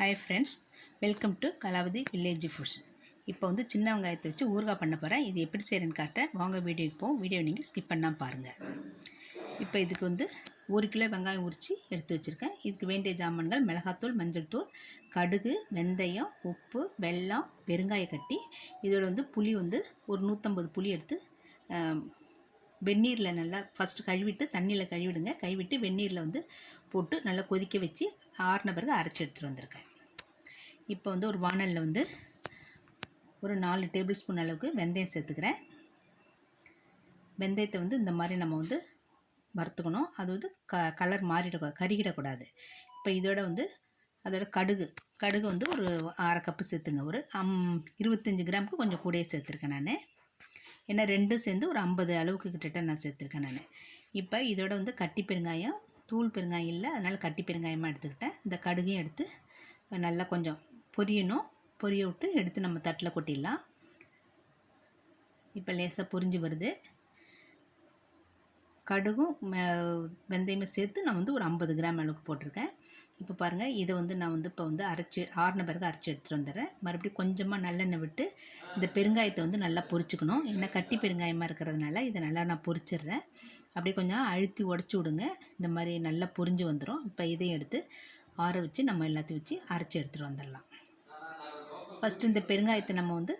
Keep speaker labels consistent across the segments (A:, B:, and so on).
A: Hi friends welcome to Kalavathi village foods இப்போ வந்து சின்ன வெங்காயத்தை வச்சு ஊறுகாய் பண்ண போகிறேன் இது எப்படி செய்கிறேன்னு காட்டுறேன். வாங்க வீடியோக்கு போவோம். வீடியோ நீங்கள் ஸ்கிப் பண்ணால் பாருங்கள் இப்போ இதுக்கு வந்து ஒரு கிலோ வெங்காயம் உரித்து எடுத்து வச்சுருக்கேன். இதுக்கு வேண்டிய ஜாமான்கள் மிளகாத்தூள் மஞ்சள் தூள் கடுகு வெந்தயம் உப்பு வெல்லம் பெருங்காய கட்டி இதோட வந்து புளி வந்து ஒரு நூற்றம்பது புளி எடுத்து வெந்நீரில் நல்லா ஃபஸ்ட்டு கழுவிட்டு தண்ணியில் கழுவிடுங்க. கழுவிட்டு வெந்நீரில் வந்து போட்டு நல்லா கொதிக்க வச்சு ஆறின பிறகு அரைச்சி எடுத்துகிட்டு வந்திருக்கேன். இப்போ வந்து ஒரு வானலில் வந்து ஒரு நாலு டேபிள் ஸ்பூன் அளவுக்கு வெந்தயம் சேர்த்துக்கிறேன். வெந்தயத்தை வந்து இந்த மாதிரி நம்ம வந்து வறுத்துக்கணும். அது வந்து க கலர் மாறிடக்கூடாது கருகிடக்கூடாது. இப்போ இதோட வந்து அதோட கடுகு கடுகு வந்து ஒரு அரை கப்பு சேர்த்துங்க. ஒரு அம் இருபத்தஞ்சி கிராமுக்கு கொஞ்சம் கூடயே சேர்த்துருக்கேன் நான். ஏன்னா ரெண்டும் சேர்ந்து ஒரு ஐம்பது அளவுக்கு கிட்டத்தட்ட நான் சேர்த்துருக்கேன் நான். இப்போ இதோட வந்து கட்டி பெருங்காயம் தூள் பெருங்காயம் இல்லை அதனால் கட்டி பெருங்காயமாக எடுத்துக்கிட்டேன். இந்த கடுகையும் எடுத்து நல்லா கொஞ்சம் பொரியணும். பொரிய விட்டு எடுத்து நம்ம தட்டில் கொட்டிடலாம். இப்போ லேசாக பொரிஞ்சு வருது. கடுகும் ம- வெந்தயமும் சேர்த்து நான் வந்து ஒரு ஐம்பது கிராம் அளவுக்கு போட்டிருக்கேன். இப்போ பாருங்கள் இதை வந்து நான் வந்து இப்போ வந்து அரைச்சி ஆறின பிறகு அரைச்சி எடுத்துகிட்டு வந்துடுறேன். மறுபடியும் கொஞ்சமாக நல்லெண்ணெய் விட்டு இந்த பெருங்காயத்தை வந்து நல்லா பொரிச்சுக்கணும். ஏன்னா கட்டி பெருங்காயமாக இருக்கிறதுனால இதை நல்லா நான் பொரிச்சிடுறேன். அப்படியே கொஞ்சம் அழுத்தி உடச்சி விடுங்க. இந்த மாதிரி நல்லா பொரிஞ்சு வந்துடும் இப்போ இதையும் எடுத்து ஆற வச்சு நம்ம எல்லாத்தையும் வச்சு அரைச்சி எடுத்துகிட்டு வந்துடலாம். ஃபஸ்ட்டு இந்த பெருங்காயத்தை நம்ம வந்து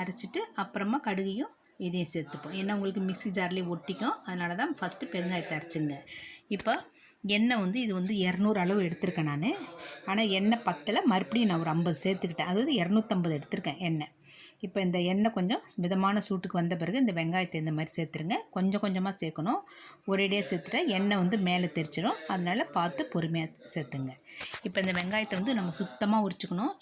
A: அரைச்சிட்டு அப்புறமா கடுகையும் இதையும் சேர்த்துப்போம். ஏன்னா உங்களுக்கு மிக்ஸி ஜார்லேயே ஒட்டிக்கும். அதனால தான் ஃபஸ்ட்டு பெருங்காயத்தை அரைச்சிங்க. இப்போ எண்ணெய் வந்து இது வந்து இரநூறு அளவு எடுத்திருக்கேன் நான். ஆனால் எண்ணெய் பத்தில். மறுபடியும் நான் ஒரு ஐம்பது சேர்த்துக்கிட்டேன். அதாவது இரநூத்தம்பது எடுத்திருக்கேன் எண்ணெய். இப்போ இந்த எண்ணெய் கொஞ்சம் மிதமான சூட்டுக்கு வந்த பிறகு இந்த வெங்காயத்தை இந்த மாதிரி சேர்த்துருங்க. கொஞ்சம் கொஞ்சமாக சேர்க்கணும். ஒரேடியாக சேர்த்துட்டா எண்ணெய் வந்து மேலே தெரிச்சிடும் அதனால் பார்த்து பொறுமையாக சேர்த்துங்க. இப்போ இந்த வெங்காயத்தை வந்து நம்ம சுத்தமாக உரிச்சுக்கணும்.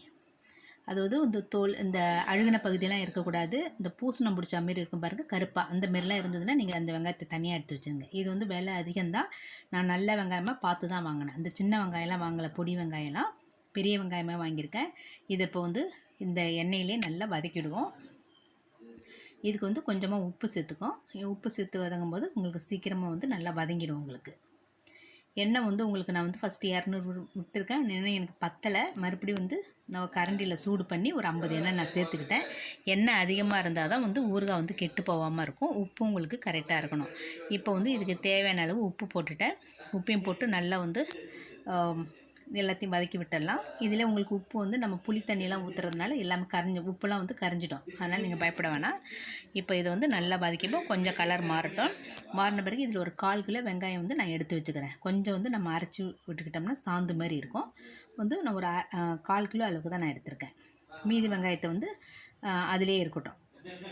A: அதாவது இந்த தோல் இந்த அழுகின பகுதியெல்லாம் இருக்கக்கூடாது. இந்த பூசணம் பிடிச்ச மாரி இருக்கும் பாருங்கள் கருப்பாக அந்த மாரிலாம் இருந்ததுன்னா நீங்கள் அந்த வெங்காயத்தை தனியாக எடுத்து வச்சுருங்க இது வந்து விலை அதிகம்தான். நான் நல்ல வெங்காயமாக பார்த்து தான் வாங்கினேன். அந்த சின்ன வெங்காயம்லாம் வாங்கலை பொடி வெங்காயம்லாம். பெரிய வெங்காயமாக வாங்கியிருக்கேன். இதை இப்போ வந்து இந்த எண்ணெயிலே நல்லா வதக்கிடுவோம். இதுக்கு வந்து கொஞ்சமாக உப்பு சேர்த்துக்கும். உப்பு சேர்த்து வதங்கும் போது உங்களுக்கு சீக்கிரமாக வந்து நல்லா வதங்கிடும் உங்களுக்கு. எண்ணெய் வந்து உங்களுக்கு நான் வந்து ஃபஸ்ட்டு இரநூறு விட்டுருக்கேன். எண்ணெய் எனக்கு பத்தலை. மறுபடியும் வந்து நம்ம கரண்டியில் சூடு பண்ணி ஒரு ஐம்பது எண்ணெய் நான் சேர்த்துக்கிட்டேன். எண்ணெய் அதிகமாக இருந்தால் தான் வந்து ஊறுகாய் வந்து கெட்டு போகாமல் இருக்கும். உப்பு உங்களுக்கு கரெக்டாக இருக்கணும். இப்போ வந்து இதுக்கு தேவையான அளவு உப்பு போட்டுட்டேன். உப்பையும் போட்டு நல்லா வந்து இது எல்லாத்தையும் வதக்கி விட்டுடலாம். இதில் உங்களுக்கு உப்பு வந்து நம்ம புளி தண்ணியெல்லாம் ஊற்றுறதுனால எல்லாமே கரைஞ்சி உப்புலாம் வந்து கரைஞ்சிடும். அதனால் நீங்கள் பயப்பட வேணாம். இப்போ இதை வந்து நல்லா வதக்கிப்போம். கொஞ்சம் கலர் மாறட்டும். மாறின பிறகு இதில் ஒரு கால் கிலோ வெங்காயம் வந்து நான் எடுத்து வச்சுக்கிறேன். கொஞ்சம் வந்து நம்ம அரைச்சி விட்டுக்கிட்டோம்னா சாந்து மாதிரி இருக்கும். வந்து நான் ஒரு கால் கிலோ அளவுக்கு தான் நான் எடுத்திருக்கேன். மீதி வெங்காயத்தை வந்து அதிலே இருக்கட்டும்.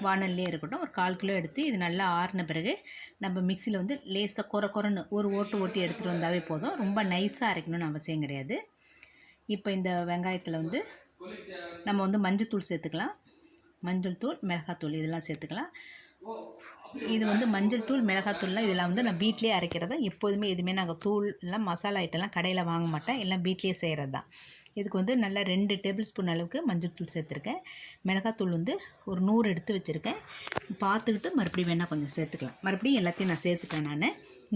A: வானல்லே இருக்கட்டும் ஒரு கால் கிலோ எடுத்து இது நல்லா ஆறின பிறகு நம்ம மிக்சியில் வந்து லேசாக குறை குறைன்னு ஒரு ஓட்டு ஓட்டி எடுத்துகிட்டு வந்தாவே போதும். ரொம்ப நைஸாக அரைக்கணும்னு அவசியம் கிடையாது. இப்போ இந்த வெங்காயத்தில் வந்து நம்ம வந்து மஞ்சத்தூள் சேர்த்துக்கலாம். மஞ்சள் தூள் மிளகாத்தூள் இதெல்லாம் சேர்த்துக்கலாம். இது வந்து மஞ்சள் தூள் மிளகாத்தூள்லாம் இதெல்லாம் வந்து நான் வீட்லேயே அரைக்கிறது? தான் எப்போதுமே எதுவுமே நாங்கள் தூள் எல்லாம் மசாலா ஐட்டம்லாம் கடையில் வாங்க மாட்டேன். எல்லாம் வீட்லேயே செய்கிறது தான் இதுக்கு வந்து நல்லா ரெண்டு டேபிள் ஸ்பூன் அளவுக்கு மஞ்சள் தூள் சேர்த்துருக்கேன். மிளகாத்தூள் வந்து ஒரு நூறு எடுத்து வச்சுருக்கேன். பார்த்துக்கிட்டு மறுபடியும் வேணால் கொஞ்சம் சேர்த்துக்கலாம். மறுபடியும் எல்லாத்தையும் நான் சேர்த்துட்டேன் நான்.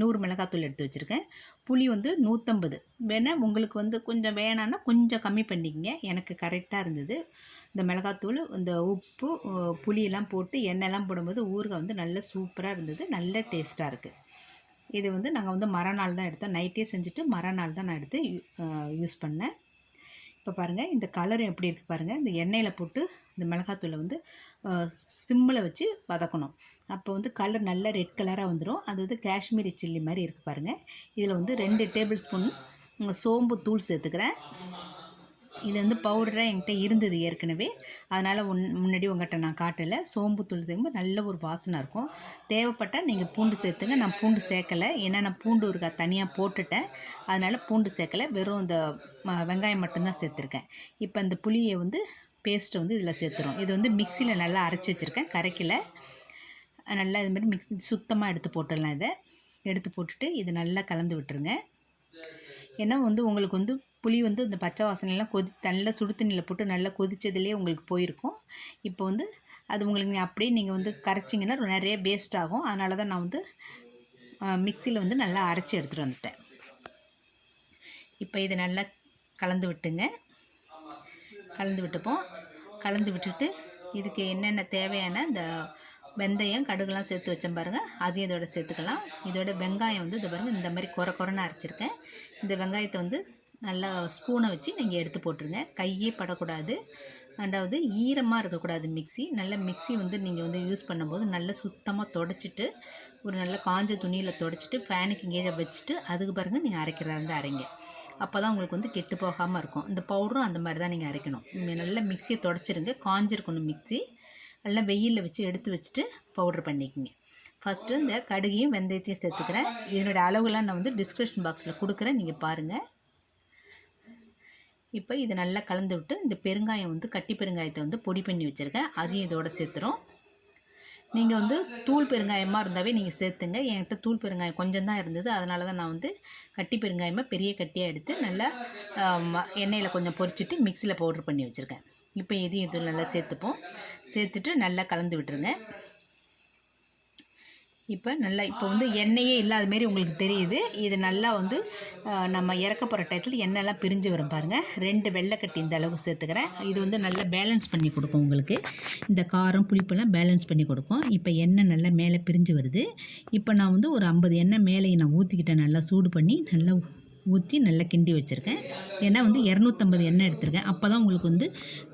A: நூறு மிளகாத்தூள் எடுத்து வச்சுருக்கேன். புளி வந்து நூற்றம்பது வேணால் உங்களுக்கு வந்து கொஞ்சம் வேணான்னா கொஞ்சம் கம்மி பண்ணிக்கங்க. எனக்கு கரெக்டாக இருந்தது. இந்த மிளகாத்தூள் இந்த உப்பு புளியெல்லாம் போட்டு எண்ணெய்லாம் போடும்போது ஊறுகாய் வந்து நல்ல சூப்பராக இருந்தது. நல்ல டேஸ்ட்டாக இருக்குது இது வந்து நாங்கள் வந்து மறுநாள் தான் எடுத்தோம். நைட்டே செஞ்சுட்டு மறுநாள் தான் நான் எடுத்து யூஸ் பண்ணேன். இப்போ பாருங்கள் இந்த கலர் எப்படி இருக்குது பாருங்கள் இந்த எண்ணெயில் போட்டு இந்த மிளகாத்தூளை வந்து சிம்மில் வச்சு வதக்கணும். அப்போ வந்து கலர் நல்ல ரெட் கலராக வந்துடும் அது வந்து காஷ்மீரி சில்லி மாதிரி இருக்குது பாருங்கள் இதில் வந்து ரெண்டு டேபிள் ஸ்பூன் சோம்பு தூள் சேர்த்துக்கிறேன். இது வந்து பவுடராக என்கிட்ட இருந்தது ஏற்கனவே. அதனால் உன் முன்னாடி உங்கள்கிட்ட நான் காட்டலை. சோம்பு தூள் சேர்க்கும்போது நல்ல ஒரு வாசனை இருக்கும். தேவைப்பட்டால் நீங்கள் பூண்டு சேர்த்துங்க. நான் பூண்டு சேர்க்கலை. ஏன்னா நான் பூண்டு இருக்கா தனியாக போட்டுட்டேன். அதனால் பூண்டு சேர்க்கலை. வெறும் இந்த ம- வெங்காயம் மட்டும்தான் சேர்த்துருக்கேன். இப்போ இந்த புளியை வந்து பேஸ்ட்டை வந்து இதில் சேர்த்துரும் இது வந்து மிக்சியில் நல்லா அரைச்சி வச்சுருக்கேன். கரைக்கல. நல்லா இது மாதிரி மிக்ஸ் சுத்தமாக எடுத்து போட்டுடலாம் இதை. எடுத்து போட்டுட்டு இது நல்லா கலந்து விட்டுருங்க. ஏன்னா வந்து உங்களுக்கு வந்து புளி வந்து இந்த பச்சை வாசனைலாம் கொதி நல்லா சுடு தண்ணியில் போட்டு நல்லா கொதித்ததுலேயே உங்களுக்கு போயிருக்கும். இப்போ வந்து அது உங்களுக்கு அப்படியே நீங்கள் வந்து கரைச்சிங்கன்னா நிறைய வேஸ்ட் ஆகும். அதனால தான் நான் வந்து மிக்சியில் வந்து நல்லா அரைச்சி எடுத்துகிட்டு வந்துட்டேன். இப்போ இதை நல்லா கலந்து விட்டுங்க. கலந்து விட்டுப்போம். கலந்து விட்டுட்டு இதுக்கு என்னென்ன தேவையான இந்த வெந்தயம் கடுகுலாம் சேர்த்து வச்சேன் பாருங்கள் அதையும் இதோட சேர்த்துக்கலாம். இதோட வெங்காயம் வந்து இது பாருங்கள் இந்த மாதிரி குறை குறைன்னு அரைச்சிருக்கேன். இந்த வெங்காயத்தை வந்து நல்லா ஸ்பூனை வச்சு நீங்கள் எடுத்து போட்டுருங்க. கையே படக்கூடாது. ரெண்டாவது ஈரமாக இருக்கக்கூடாது மிக்ஸி. நல்ல மிக்ஸி வந்து நீங்கள் வந்து யூஸ் பண்ணும்போது நல்லா சுத்தமாக தொடச்சிட்டு ஒரு நல்ல காஞ்ச துணியில் தொடச்சிட்டு ஃபேனுக்கு கீழே வச்சுட்டு அதுக்கு பிறகு நீங்கள் அரைக்கிறதா இருந்தால் அரைங்க. அப்போ தான் உங்களுக்கு வந்து கெட்டு போகாமல் இருக்கும். இந்த பவுடரும் அந்த மாதிரி தான் நீங்கள் அரைக்கணும். நீங்கள் நல்லா மிக்ஸியை தொடச்சிருங்க. காஞ்சிருக்கணும் மிக்ஸி. நல்லா வெயிலில் வச்சு எடுத்து வச்சுட்டு பவுட்ரு பண்ணிக்கோங்க. ஃபஸ்ட்டு இந்த கடுகையும் வெந்தயத்தையும் சேர்த்துக்கிறேன். இதனுடைய அளவுலாம் நான் வந்து டிஸ்கிரிப்ஷன் பாக்ஸில் கொடுக்குறேன். நீங்கள் பாருங்கள் இப்போ இது நல்லா கலந்து விட்டு இந்த பெருங்காயம் வந்து கட்டி பெருங்காயத்தை வந்து பொடி பண்ணி வச்சுருக்கேன். அதையும் இதோட சேர்த்துரும் நீங்கள் வந்து தூள் பெருங்காயமாக இருந்தாவே நீங்கள் சேர்த்துங்க. என்கிட்ட தூள் பெருங்காயம் கொஞ்சம் தான் இருந்தது. அதனால தான் நான் வந்து கட்டி பெருங்காயமாக பெரிய கட்டியாக எடுத்து நல்லா எண்ணெயில் கொஞ்சம் பொரிச்சிட்டு மிக்சியில் பவுட்ரு பண்ணி வச்சுருக்கேன். இப்போ இதையும் இது நல்லா சேர்த்துப்போம். சேர்த்துட்டு நல்லா கலந்து விட்டுருங்க. இப்போ நல்லா இப்போ வந்து எண்ணெயே இல்லாத மாரி உங்களுக்கு தெரியுது. இது நல்லா வந்து நம்ம இறக்க போகிற டயத்தில் எண்ணெய்லாம் பிரிஞ்சு வரும் பாருங்கள் ரெண்டு வெள்ளைக்கட்டி இந்த அளவுக்கு சேர்த்துக்கிறேன். இது வந்து நல்லா பேலன்ஸ் பண்ணி கொடுக்கும் உங்களுக்கு. இந்த காரம் புளிப்பெல்லாம் பேலன்ஸ் பண்ணி கொடுக்கும். இப்போ எண்ணெய் நல்லா மேலே பிரிஞ்சு வருது. இப்போ நான் வந்து ஒரு ஐம்பது எண்ணெய் மேலே நான் ஊற்றிக்கிட்டேன் நல்லா சூடு பண்ணி நல்லா ஊற்றி நல்லா கிண்டி வச்சுருக்கேன். ஏன்னா வந்து இரநூத்தம்பது எண்ணெய் எடுத்திருக்கேன். அப்போ தான் உங்களுக்கு வந்து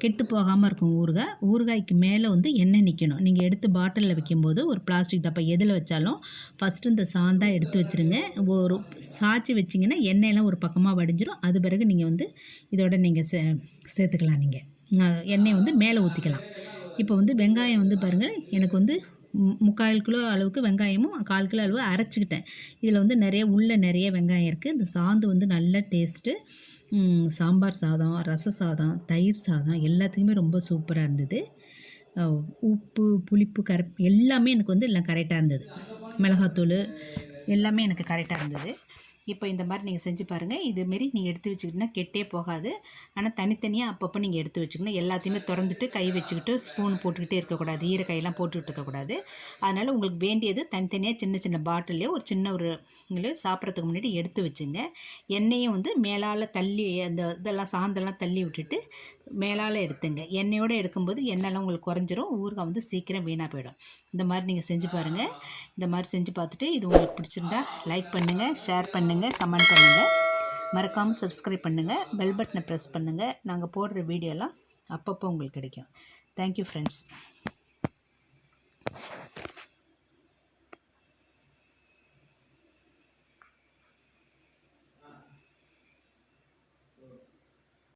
A: கெட்டு போகாமல் இருக்கும் ஊறுகாய். ஊறுகாய்க்கு மேலே வந்து எண்ணெய் நிற்கணும் நீங்கள் எடுத்து பாட்டிலில் வைக்கும்போது ஒரு பிளாஸ்டிக் டப்பா எதில் வச்சாலும் ஃபஸ்ட்டு இந்த சாந்தா எடுத்து வச்சுருங்க. ஒரு சாய்ச்சி வச்சிங்கன்னா எண்ணெயெல்லாம் ஒரு பக்கமாக வடிஞ்சிரும். அது பிறகு நீங்கள் வந்து இதோட நீங்கள் சே சேர்த்துக்கலாம் நீங்கள் எண்ணெயை வந்து மேலே ஊற்றிக்கலாம் இப்போ வந்து வெங்காயம் வந்து பாருங்கள் எனக்கு வந்து முக்கால் கிலோ அளவுக்கு வெங்காயமும் கால் கிலோ அளவு அரைச்சிக்கிட்டேன். இதில் வந்து நிறைய உள்ளே நிறைய வெங்காயம் இருக்குது இந்த சாந்து வந்து நல்ல டேஸ்ட்டு. சாம்பார் சாதம் ரச சாதம் தயிர் சாதம் எல்லாத்துக்குமே ரொம்ப சூப்பராக இருந்தது. உப்பு புளிப்பு கரப் எல்லாமே எனக்கு வந்து எல்லாம் கரெக்டாக இருந்தது. மிளகாத்தூள் எல்லாமே எனக்கு கரெக்டாக இருந்தது. இப்போ இந்த மாதிரி நீங்கள் செஞ்சு பாருங்கள் இதுமாரி நீங்கள் எடுத்து வச்சுக்கிட்டிங்கன்னா கெட்டே போகாது. ஆனால் தனித்தனியாக அப்பப்போ நீங்கள் எடுத்து வச்சுக்கணும். எல்லாத்தையுமே திறந்துட்டு கை வச்சுக்கிட்டு ஸ்பூன் போட்டுக்கிட்டே இருக்கக்கூடாது. ஈரக்கையெல்லாம் போட்டுக்கிட்டு இருக்கக்கூடாது அதனால் உங்களுக்கு வேண்டியது தனித்தனியாக சின்ன சின்ன பாட்டில்லையோ ஒரு சின்ன ஒரு இங்கே சாப்பிட்றதுக்கு முன்னாடி எடுத்து வச்சுங்க. எண்ணெயும் வந்து மேலால் தள்ளி அந்த இதெல்லாம் சாந்தெல்லாம் தள்ளி விட்டுட்டு மேலால் எடுத்துங்க. எண்ணெயோடு எடுக்கும்போது எண்ணெய்லாம் உங்களுக்கு குறைஞ்சிரும். ஊறுகாய் வந்து சீக்கிரம் வீணாக போயிடும். இந்த மாதிரி நீங்கள் செஞ்சு பாருங்கள் இந்த மாதிரி செஞ்சு பார்த்துட்டு இது உங்களுக்கு பிடிச்சிருந்தா லைக் பண்ணுங்கள் ஷேர் பண்ணுங்கள் கமெண்ட் பண்ணுங்கள் மறக்காமல் சப்ஸ்கிரைப் பண்ணுங்கள் பெல் பட்டனை ப்ரெஸ் பண்ணுங்கள் நாங்கள் போடுற வீடியோலாம் அப்பப்போ உங்களுக்கு கிடைக்கும். Thank you friends